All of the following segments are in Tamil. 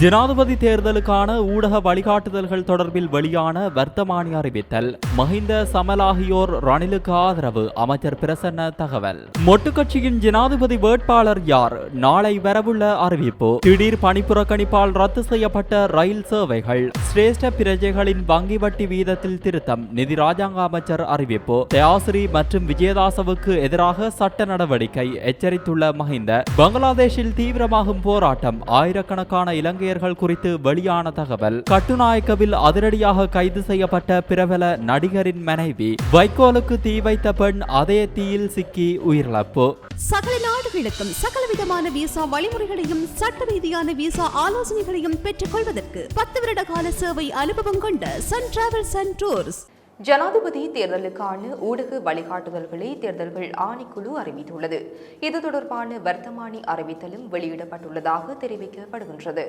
ஜனாதிபதி தேர்தலுக்கான ஊடக வழிகாட்டுதல்கள் தொடர்பில் வெளியான வர்த்தமானி அறிவித்தல். மஹிந்த சமலாகியோர் ரணிலுக்கு ஆதரவு அமைச்சர் பிரசன்ன தகவல். மொட்டு கட்சியின் ஜனாதிபதி வேட்பாளர் யார்? நாளை வரவுள்ள அறிவிப்பு. திடீர் பணிப்புறக்கணிப்பால் ரத்து செய்யப்பட்ட ரயில் சேவைகள். சிரேஷ்ட பிரஜைகளின் வங்கி வட்டி வீதத்தில் திருத்தம் நிதி ராஜாங்க அமைச்சர் அறிவிப்பு. தயாசிரி மற்றும் விஜயதாசவுக்கு எதிராக சட்ட நடவடிக்கை எச்சரித்துள்ள மஹிந்த. பங்களாதேஷில் தீவிரமாகும் போராட்டம் ஆயிரக்கணக்கான இலங்கை நாயகர்கள் குறித்து வெளியான தகவல் கட்டுநாயக்கவில் அதிரடியாக கைது செய்யப்பட்ட பிரபல நடிகரின் மனைவி வைக்கோலுக்கு தீ வைத்த பெண் அதே தீயில் சிக்கி உயிரிழப்பு. சகல நாடுகளுக்கும் சகலவிதமான விசா வழிமுறைகளையும் சட்ட ரீதியான விசா ஆலோசனைகளையும் பெற்றுக் கொள்வதற்கு பத்து வருட கால சேவை அனுபவம் கொண்ட சன் டிராவல்ஸ் அண்ட் டூர்ஸ் ஜனாதிபதி தேர்தலுக்கான ஊடக வழிகாட்டுதல்களை தேர்தல்கள் ஆணைக்குழு அறிவித்துள்ளது. இது தொடர்பான வர்த்தமானி அறிவித்தலும் வெளியிடப்பட்டுள்ளதாக தெரிவிக்கப்படுகின்றது.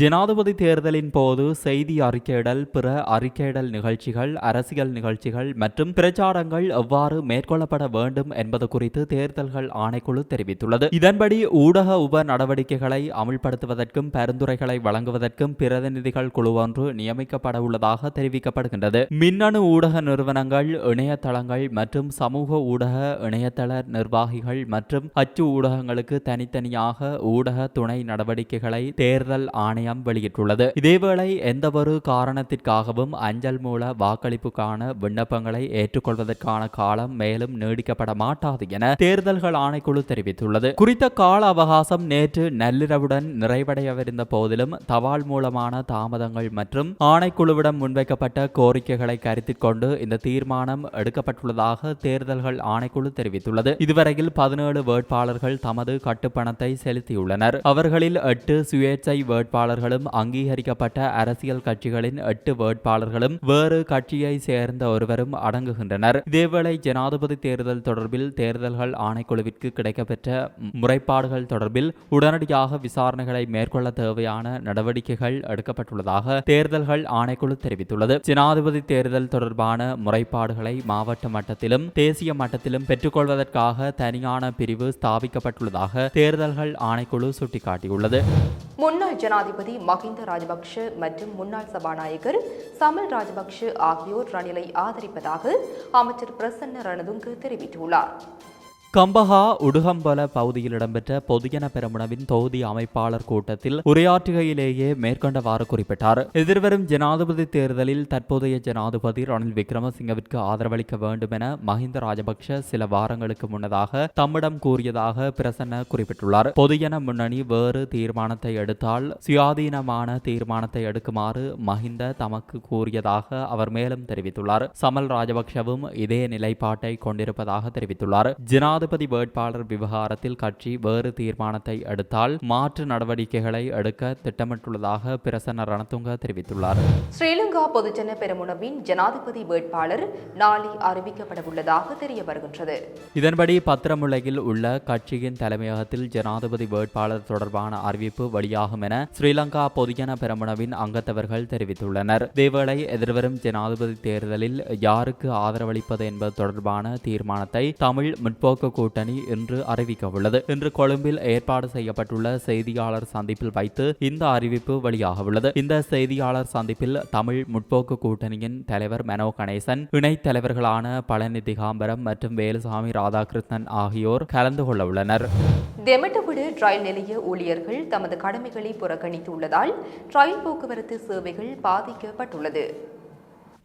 ஜனாதிபதி தேர்தலின் போது செய்தி அறிக்கையிடல் பிற அறிக்கையிடல் நிகழ்ச்சிகள் அரசியல் நிகழ்ச்சிகள் மற்றும் பிரச்சாரங்கள் எவ்வாறு மேற்கொள்ளப்பட வேண்டும் என்பது குறித்து தேர்தல்கள் ஆணைக்குழு தெரிவித்துள்ளது. இதன்படி ஊடக உப நடவடிக்கைகளை அமுல்படுத்துவதற்கும் பரிந்துரைகளை வழங்குவதற்கும் பிரதிநிதிகள் குழு ஒன்று நியமிக்கப்பட உள்ளதாக தெரிவிக்கப்படுகின்றது. மின்னணு ஊடக நிறுவனங்கள் இணையதளங்கள் மற்றும் சமூக ஊடக இணையதள நிர்வாகிகள் மற்றும் அச்சு ஊடகங்களுக்கு தனித்தனியாக ஊடக துணை நடவடிக்கைகளை தேர்தல் ஆணையம் வெளியிட்டுள்ளது. இதேவேளை எந்தவொரு காரணத்திற்காகவும் அஞ்சல் மூல வாக்களிப்புக்கான விண்ணப்பங்களை ஏற்றுக்கொள்வதற்கான காலம் மேலும் நீடிக்கப்பட மாட்டாது என தேர்தல்கள் ஆணைக்குழு தெரிவித்துள்ளது. குறித்த கால அவகாசம் நேற்று நள்ளிரவுடன் நிறைவடையவிருந்த போதிலும் தபால் மூலமான தாமதங்கள் மற்றும் ஆணைக்குழுவிடம் முன்வைக்கப்பட்ட கோரிக்கைகளை கருத்தில் கொண்டு இந்த தீர்மானம் எடுக்கப்பட்டுள்ளதாக தேர்தல்கள் ஆணைக்குழு தெரிவித்துள்ளது. இதுவரையில் பதினேழு வேட்பாளர்கள் தமது கட்டுப்பணத்தை செலுத்தியுள்ளனர். அவர்களில் எட்டு சுயேட்சை வேட்பாளர்களும் அங்கீகரிக்கப்பட்ட அரசியல் கட்சிகளின் எட்டு வேட்பாளர்களும் வேறு கட்சியை சேர்ந்த ஒருவரும் அடங்குகின்றனர். இதேவேளை ஜனாதிபதி தேர்தல் தொடர்பில் தேர்தல்கள் ஆணைக்குழுவிற்கு கிடைக்கப்பெற்ற முறைப்பாடுகள் தொடர்பில் உடனடியாக விசாரணைகளை மேற்கொள்ள தேவையான நடவடிக்கைகள் எடுக்கப்பட்டுள்ளதாக தேர்தல்கள் ஆணைக்குழு தெரிவித்துள்ளது. ஜனாதிபதி தேர்தல் தொடர்பான முறைப்பாடுகளை மாவட்ட மட்டத்திலும் தேசிய மட்டத்திலும் பெற்றுக்கொள்வதற்காக தனியான பிரிவு ஸ்தாபிக்கப்பட்டுள்ளதாக தேர்தல்கள் ஆணைக்குழு சுட்டிக்காட்டியுள்ளது. முன்னாள் ஜனாதிபதி மஹிந்த ராஜபக்ஷ மற்றும் முன்னாள் சபாநாயகர் சமல் ராஜபக்ஷ ஆகியோர் ரணிலை ஆதரிப்பதாக அமைச்சர் பிரசன்ன ரணதுங்க தெரிவித்துள்ளார். கம்பஹா உடுகம்பல பகுதியில் இடம்பெற்ற பொதுஜன பெருமுனவின் தொகுதி அமைப்பாளர் கூட்டத்தில் உரையாற்றுகையிலேயே மேற்கொண்டவாறு குறிப்பிட்டார். எதிர்வரும் ஜனாதிபதி தேர்தலில் தற்போதைய ஜனாதிபதி ரணில் விக்ரமசிங்கவிற்கு ஆதரவளிக்க வேண்டும் என மஹிந்த ராஜபக்ஷ சில வாரங்களுக்கு முன்னதாக தம்மிடம் கூறியதாக பிரசன்ன குறிப்பிட்டுள்ளார். பொதுஜன முன்னணி வேறு தீர்மானத்தை எடுத்தால் சுயாதீனமான தீர்மானத்தை எடுக்குமாறு மஹிந்த தமக்கு கூறியதாக அவர் மேலும் தெரிவித்துள்ளார். சமல் ராஜபக்ஷவும் இதே நிலைப்பாட்டை கொண்டிருப்பதாக தெரிவித்துள்ளார். ஜனாதிபதி வேட்பாளர் விவகாரத்தில் கட்சி வேறு தீர்மானத்தை எடுத்தால் மாற்று நடவடிக்கைகளை எடுக்க திட்டமிட்டுள்ளதாக பிரசன்ன ரணதுங்க தெரிவித்துள்ளார். ஸ்ரீலங்கா பொதுஜன பெரமுனவின் ஜனாதிபதி வேட்பாளர் நாளை அறிவிக்கப்படவுள்ளதாக தெரிய வருகின்றது. இதன்படி பத்திரமுலையில் உள்ள கட்சியின் தலைமையகத்தில் ஜனாதிபதி வேட்பாளர் தொடர்பான அறிவிப்பு வெளியாகும் என ஸ்ரீலங்கா பொதுஜன பெரமுனவின் அங்கத்தவர்கள் தெரிவித்துள்ளனர். இதேவேளை எதிர்வரும் ஜனாதிபதி தேர்தலில் யாருக்கு ஆதரவளிப்பது என்பது தொடர்பான தீர்மானத்தை தமிழ் முற்போக்கு கூட்டணி இன்று அறிவிக்க உள்ளது இன்று கொழும்பில் ஏற்பாடு செய்யப்பட்டுள்ள செய்தியாளர் சந்திப்பில் வைத்து இந்த அறிவிப்பு வெளியாக உள்ளது இந்த செய்தியாளர் சந்திப்பில் தமிழ் முற்போக்கு கூட்டணியின் தலைவர் மனோ கணேசன் இணைத் தலைவர்களான பழனி திகாம்பரம் மற்றும் வேலுசாமி ராதாகிருஷ்ணன் ஆகியோர் கலந்து கொள்ள உள்ளனர் தெமட்டவிடு ரயில் நிலைய ஊழியர்கள் தமது கடமைகளை புறக்கணித்துள்ளதால் ரயில் போக்குவரத்து சேவைகள் பாதிக்கப்பட்டுள்ளது.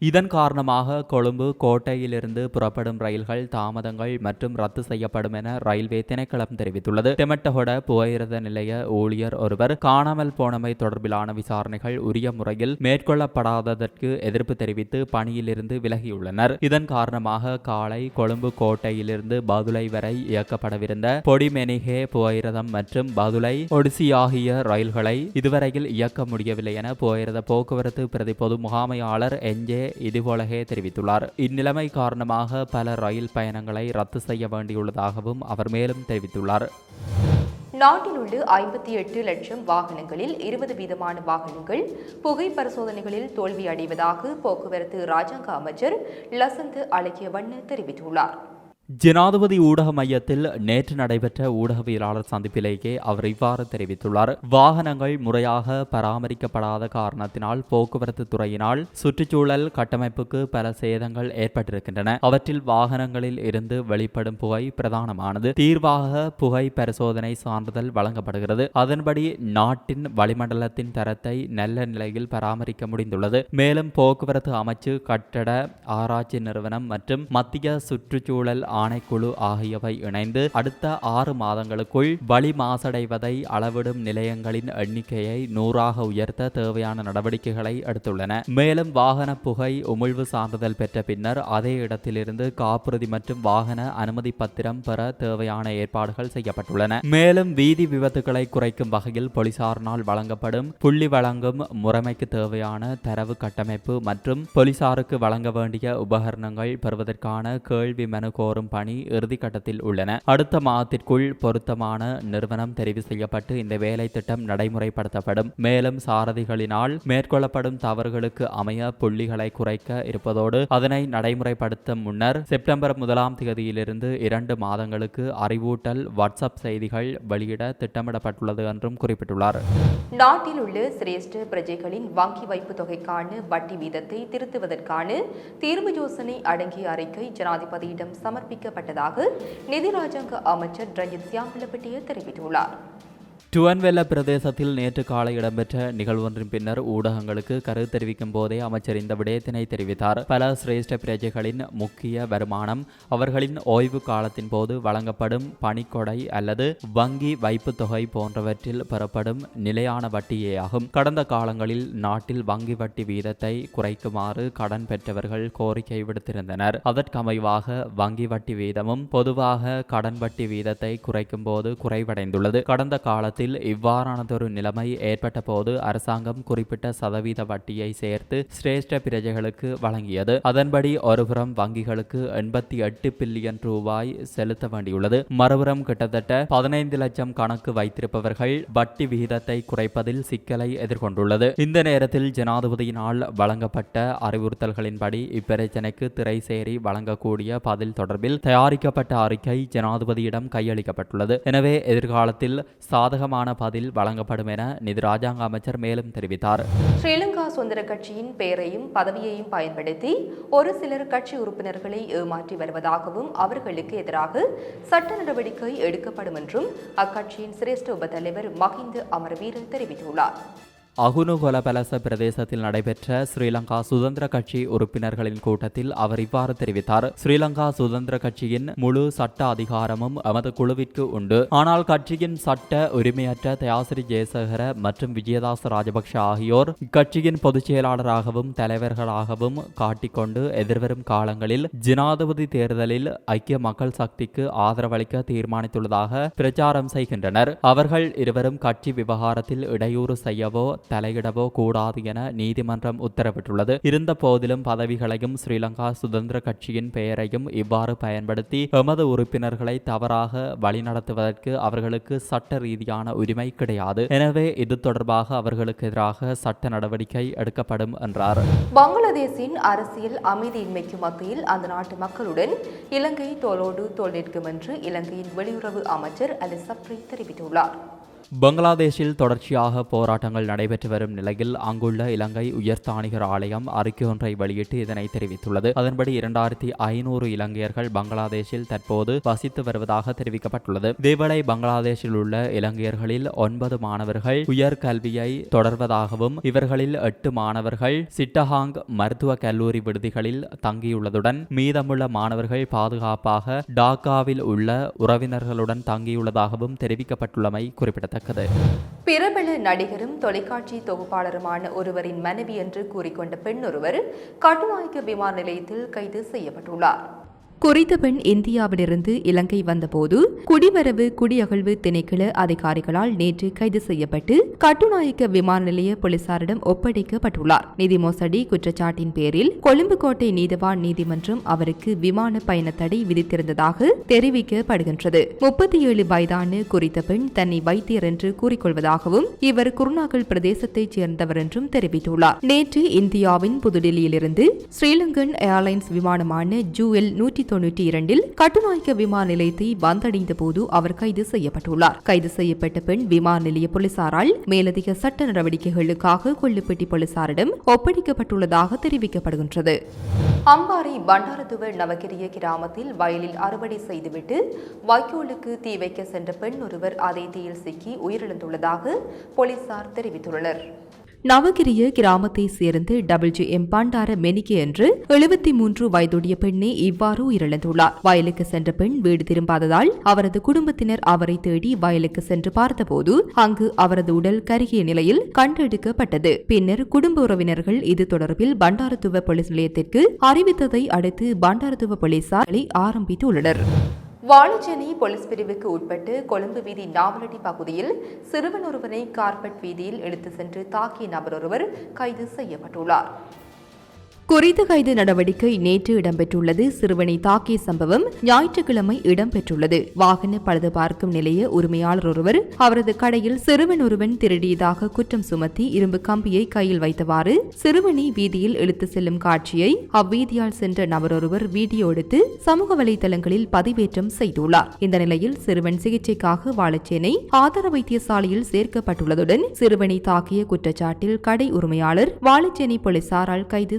இதன் காரணமாக கொழும்பு கோட்டையிலிருந்து புறப்படும் ரயில்கள் தாமதங்கள் மற்றும் ரத்து செய்யப்படும் என ரயில்வே திணைக்களம் தெரிவித்துள்ளது. தெமட்டஹொட புகையிரத நிலைய ஊழியர் ஒருவர் காணாமல் போனமை தொடர்பிலான விசாரணைகள் உரிய முறையில் மேற்கொள்ளப்படாததற்கு எதிர்ப்பு தெரிவித்து பணியிலிருந்து விலகியுள்ளனர். இதன் காரணமாக காலை கொழும்பு கோட்டையிலிருந்து பதுளை வரை இயக்கப்படவிருந்த பொடிமெனிகே புகையிரதம் மற்றும் பதுளை ஒடிசி ஆகிய ரயில்களை இதுவரையில் இயக்க முடியவில்லை என புகையிரத போக்குவரத்து பிரதி பொது முகாமையாளர் என்ஜே இதுபோலவே தெரிவித்துள்ளார். இந்நிலைமை காரணமாக பல ரயில் பயணங்களை ரத்து செய்ய வேண்டியுள்ளதாகவும் அவர் மேலும் தெரிவித்துள்ளார். நாட்டில் உள்ள ஐம்பத்தி எட்டு லட்சம் வாகனங்களில் இருபது வீதமான வாகனங்கள் புகை பரிசோதனைகளில் தோல்வி அடைவதாக போக்குவரத்து ராஜாங்க அமைச்சர் லசந்த் அழகியவண்ண தெரிவித்துள்ளார். ஜனாதிபதி ஊடக மையத்தில் நேற்று நடைபெற்ற ஊடகவியலாளர் சந்திப்பிலேயே அவர் இவ்வாறு தெரிவித்துள்ளார். வாகனங்கள் முறையாக பராமரிக்கப்படாத காரணத்தினால் போக்குவரத்து துறையினால் சுற்றுச்சூழல் கட்டமைப்புக்கு பல சேதங்கள் ஏற்பட்டிருக்கின்றன. அவற்றில் வாகனங்களில் இருந்து வெளிப்படும் புகை பிரதானமானது. தீர்வாக புகை பரிசோதனை சான்றிதழ் வழங்கப்படுகிறது. அதன்படி நாட்டின் வளிமண்டலத்தின் தரத்தை நல்ல நிலையில் பராமரிக்க முடிந்துள்ளது. மேலும் போக்குவரத்து அமைச்சு கட்டட ஆராய்ச்சி நிறுவனம் மற்றும் மத்திய சுற்றுச்சூழல் ஆணைக்குழு ஆகியவை இணைந்து அடுத்த ஆறு மாதங்களுக்குள் வழி மாசடைவதை அளவிடும் நிலையங்களின் எண்ணிக்கையை நூறாக உயர்த்த தேவையான நடவடிக்கைகளை எடுத்துள்ளன. மேலும் வாகன புகை உமிழ்வு சான்றிதழ் பெற்ற பின்னர் அதே இடத்திலிருந்து காப்புறுதி மற்றும் வாகன அனுமதி பத்திரம் பெற தேவையான ஏற்பாடுகள் செய்யப்பட்டுள்ளன. மேலும் வீதி விபத்துகளை குறைக்கும் வகையில் போலீசாரினால் வழங்கப்படும் புள்ளி வழங்கும் முறைமைக்கு தேவையான தரவு கட்டமைப்பு மற்றும் போலீசாருக்கு வழங்க வேண்டிய உபகரணங்கள் பெறுவதற்கான கேள்வி மனு கோரும் பணி இறுதிக்கட்டத்தில் உள்ளன. அடுத்த மாதத்திற்குள் பொருத்தமான நிறுவனம் தெரிவு செய்யப்பட்டு இந்த வேலை திட்டம் நடைமுறைப்படுத்தப்படும். மேலும் சாரதிகளினால் மேற்கொள்ளப்படும் தவறுகளுக்கு அமைய புள்ளிகளை குறைக்க இருப்பதோடு அதனை நடைமுறைப்படுத்தும் முன்னர் செப்டம்பர் முதலாம் தேதியிலிருந்து இரண்டு மாதங்களுக்கு அறிவூட்டல் வாட்ஸ்அப் செய்திகள் வெளியிட திட்டமிடப்பட்டுள்ளது என்றும் குறிப்பிட்டுள்ளார். நாட்டில் உள்ள சிரேஷ்ட பிரஜைகளின் வங்கி வைப்பு தொகைக்கான வட்டி வீதத்தை திருத்துவதற்கான தீர்வு யோசனை அடங்கிய அறிக்கை ஜனாதிபதியிடம் சமர்ப்பிக்கப்பட்டதாக நிதி ராஜாங்க அமைச்சர் ரஞ்சித் சியாம்பிலப்பட்டிய தெரிவித்துள்ளார். டுவன்வெல்ல பிரதேசத்தில் நேற்று காலை இடம்பெற்ற நிகழ்வொன்றின் பின்னர் ஊடகங்களுக்கு கருத்து தெரிவிக்கும் போதே அமைச்சர் இந்த விடயத்தினை தெரிவித்தார். பல சிரேஷ்ட பிரஜைகளின் முக்கிய வருமானம் அவர்களின் ஓய்வு காலத்தின் போது வழங்கப்படும் பணிக்கொடை அல்லது வங்கி வைப்பு தொகை போன்றவற்றில் பெறப்படும் நிலையான வட்டியேயாகும். கடந்த காலங்களில் நாட்டில் வங்கி வட்டி வீதத்தை குறைக்குமாறு கடன் பெற்றவர்கள் கோரிக்கை விடுத்திருந்தனர். அதற்கமைவாக வங்கி வட்டி வீதமும் பொதுவாக கடன் வட்டி வீதத்தை குறைக்கும் போது குறைவடைந்துள்ளது. கடந்த காலத்தில் இவ்வாறானதொரு நிலைமை ஏற்பட்ட போது அரசாங்கம் குறிப்பிட்ட சதவீத வட்டியை சேர்த்து சிரேஷ்ட பிரஜைகளுக்கு வழங்கியது. அதன்படி ஒருபுறம் வங்கிகளுக்கு எண்பத்தி எட்டு பில்லியன் ரூபாய் செலுத்த வேண்டியுள்ளது. மறுபுறம் கிட்டத்தட்ட பதினைந்து லட்சம் கணக்கு வைத்திருப்பவர்கள் வட்டி விகிதத்தை குறைப்பதில் சிக்கலை எதிர்கொண்டுள்ளது. இந்த நேரத்தில் ஜனாதிபதியினால் வழங்கப்பட்ட அறிவுறுத்தல்களின்படி இப்பிரச்சினைக்கு திரைசேரி வழங்கக்கூடிய பதில் தொடர்பில் தயாரிக்கப்பட்ட அறிக்கை ஜனாதிபதியிடம் கையளிக்கப்பட்டுள்ளது. எனவே எதிர்காலத்தில் சாதகமான பதில் வழங்கப்படும் என நிதி ராஜாங்க அமைச்சர் மேலும் தெரிவித்தார். ஸ்ரீலங்கா சுதந்திர கட்சியின் பெயரையும் பதவியையும் பயன்படுத்தி ஒரு சிலர் கட்சி உறுப்பினர்களை ஏமாற்றி வருவதாகவும் அவர்களுக்கு எதிராக சட்ட நடவடிக்கை எடுக்கப்படும் என்றும் அக்கட்சியின் சிரேஷ்ட உப தலைவர் மஹிந்த அமரவீர தெரிவித்துள்ளார். அகுனுகொலபலச பிரதேசத்தில் நடைபெற்ற ஸ்ரீலங்கா சுதந்திர கட்சி உறுப்பினர்களின் கூட்டத்தில் அவர் இவ்வாறு தெரிவித்தார். ஸ்ரீலங்கா சுதந்திர கட்சியின் முழு சட்ட அதிகாரமும் எமது குழுவிற்கு உண்டு. ஆனால் கட்சியின் சட்ட உரிமையற்ற தயாசிரி ஜெயசேகர மற்றும் விஜயதாஸ் ராஜபக்ஷ ஆகியோர் இக்கட்சியின் பொதுச் செயலாளராகவும் தலைவர்களாகவும் காட்டிக்கொண்டு எதிர்வரும் காலங்களில் ஜனாதிபதி தேர்தலில் ஐக்கிய மக்கள் சக்திக்கு ஆதரவளிக்க தீர்மானித்துள்ளதாக பிரச்சாரம் செய்கின்றனர். அவர்கள் இருவரும் கட்சி விவகாரத்தில் இடையூறு செய்யவோ தலையிடவோ கூடாது என நீதிமன்றம் உத்தரவிட்டுள்ளது. இருந்த போதிலும் பதவிகளையும் ஸ்ரீலங்கா சுதந்திர கட்சியின் பெயரையும் இவ்வாறு பயன்படுத்தி எமது உறுப்பினர்களை தவறாக வழிநடத்துவதற்கு அவர்களுக்கு சட்ட ரீதியான உரிமை கிடையாது. எனவே இது தொடர்பாக அவர்களுக்கு எதிராக சட்ட நடவடிக்கை எடுக்கப்படும் என்றார். பங்களாதேஷின் அரசியல் அமைதியின்மைக்கு மத்தியில் அந்த நாட்டு மக்களுடன் இலங்கை தோளோடு தோல் நிற்கும் என்று இலங்கையின் வெளியுறவு அமைச்சர் அலி சப்ரி தெரிவித்துள்ளார். பங்களாதேஷில் தொடர்ச்சியாக போராட்டங்கள் நடைபெற்று வரும் நிலையில் அங்குள்ள இலங்கை உயர்ஸ்தானிகர் ஆலயம் அறிக்கை ஒன்றை வெளியிட்டு இதனை தெரிவித்துள்ளது. அதன்படி இரண்டாயிரத்தி ஐநூறு இலங்கையர்கள் பங்களாதேஷில் தற்போது வசித்து வருவதாக தெரிவிக்கப்பட்டுள்ளது. இதேவேளை பங்களாதேஷில் உள்ள இலங்கையர்களில் ஒன்பது மாணவர்கள் உயர்கல்வியை தொடர்வதாகவும் இவர்களில் எட்டு மாணவர்கள் சிட்டஹாங் மருத்துவ கல்லூரி விடுதிகளில் தங்கியுள்ளதுடன் மீதமுள்ள மாணவர்கள் பாதுகாப்பாக டாக்காவில் உள்ள உறவினர்களுடன் தங்கியுள்ளதாகவும் தெரிவிக்கப்பட்டுள்ளமை குறிப்பிடத்தக்கது. பிரபல நடிகரும் தொலைக்காட்சி தொகுப்பாளருமான ஒருவரின் மனைவி என்று கூறிக்கொண்ட பெண் ஒருவர் கட்டுநாயக்க விமான நிலையத்தில் கைது செய்யப்பட்டுள்ளார். குறித்த பெண் இந்தியாவிலிருந்து இலங்கை வந்தபோது குடிவரவு குடியகழ்வு திணைக்கள அதிகாரிகளால் நேற்று கைது செய்யப்பட்டு கட்டுநாயக்க விமான நிலைய போலீசாரிடம் ஒப்படைக்கப்பட்டுள்ளார். நிதி மோசடி குற்றச்சாட்டின் பேரில் கொழும்பு கோட்டை நீதவான் நீதிமன்றம் அவருக்கு விமான பயண தடை விதித்திருந்ததாக தெரிவிக்கப்படுகின்றது. முப்பத்தி ஏழு வயதான குறித்த பெண் தன்னை வைத்தியர் என்று கூறிக்கொள்வதாகவும் இவர் குருநாகல் பிரதேசத்தைச் சேர்ந்தவர் என்றும் தெரிவித்துள்ளார். நேற்று இந்தியாவின் புதுடில்லியிலிருந்து ஸ்ரீலங்கன் ஏர்லைன்ஸ் விமானமான ஜூஎல் நூற்றி தொன்னூற்றி இரண்டில் கட்டுநாயக்க விமான நிலையத்தை வந்தடைந்த போது அவர் கைது செய்யப்பட்டுள்ளார். கைது செய்யப்பட்ட பெண் விமான நிலைய போலீசாரால் மேலதிக சட்ட நடவடிக்கைகளுக்காக கொள்ளுப்பட்டி போலீசாரிடம் ஒப்படைக்கப்பட்டுள்ளதாக தெரிவிக்கப்படுகின்றது. அம்பாறை பண்டாரத்துவ நவகிரிய கிராமத்தில் வயலில் அறுவடை செய்துவிட்டு வைக்கோலுக்கு தீ வைக்க சென்ற பெண் ஒருவர் அதே தீயில் சிக்கி உயிரிழந்துள்ளதாக போலீசார் தெரிவித்துள்ளனர். நவகிரிய கிராமத்தை சேர்ந்து டபிள்யூ எம் பாண்டார மெனிகே என்று எழுபத்தி மூன்று வயதுடைய பெண்ணே இவ்வாறு உயிரிழந்துள்ளார். வயலுக்கு சென்ற பெண் வீடு திரும்பாததால் அவரது குடும்பத்தினர் அவரை தேடி வயலுக்கு சென்று பார்த்தபோது அங்கு அவரது உடல் கருகிய நிலையில் கண்டெடுக்கப்பட்டது. பின்னர் குடும்ப உறவினர்கள் இது தொடர்பில் பண்டாரத்துவ போலீஸ் நிலையத்திற்கு அறிவித்ததை அடுத்து பண்டாரத்துவ போலீசார் ஆரம்பித்துள்ளனர். வாழைச்சேனை போலீஸ் பிரிவுக்கு உட்பட்டு கொழும்பு வீதி நாவலடி பகுதியில் சிறுவன் ஒருவனை கார்பெட் வீதியில் இழுத்து சென்று தாக்கிய நபர் ஒருவர் கைது செய்யப்பட்டுள்ளார். குறித்த கைது நடவடிக்கை நேற்று இடம்பெற்றுள்ளது. சிறுவனை தாக்கிய சம்பவம் ஞாயிற்றுக்கிழமை இடம்பெற்றுள்ளது. வாகன பழுது பார்க்கும் நிலைய உரிமையாளர் ஒருவர் அவரது கடையில் சிறுவன் ஒருவன் திருடியதாக குற்றம் சுமத்தி இரும்பு கம்பியை கையில் வைத்தவாறு சிறுவனை வீதியில் இழுத்து செல்லும் காட்சியை அவ்வீதியால் சென்ற நபர் ஒருவர் வீடியோ எடுத்து சமூக வலைதளங்களில் பதிவேற்றம் செய்துள்ளார். இந்த நிலையில் சிறுவன் சிகிச்சைக்காக வாழச்சேனை ஆதார வைத்தியசாலையில் சேர்க்கப்பட்டுள்ளதுடன் சிறுவனை தாக்கிய குற்றச்சாட்டில் கடை உரிமையாளர் வாழச்சேனை போலீசாரால் கைது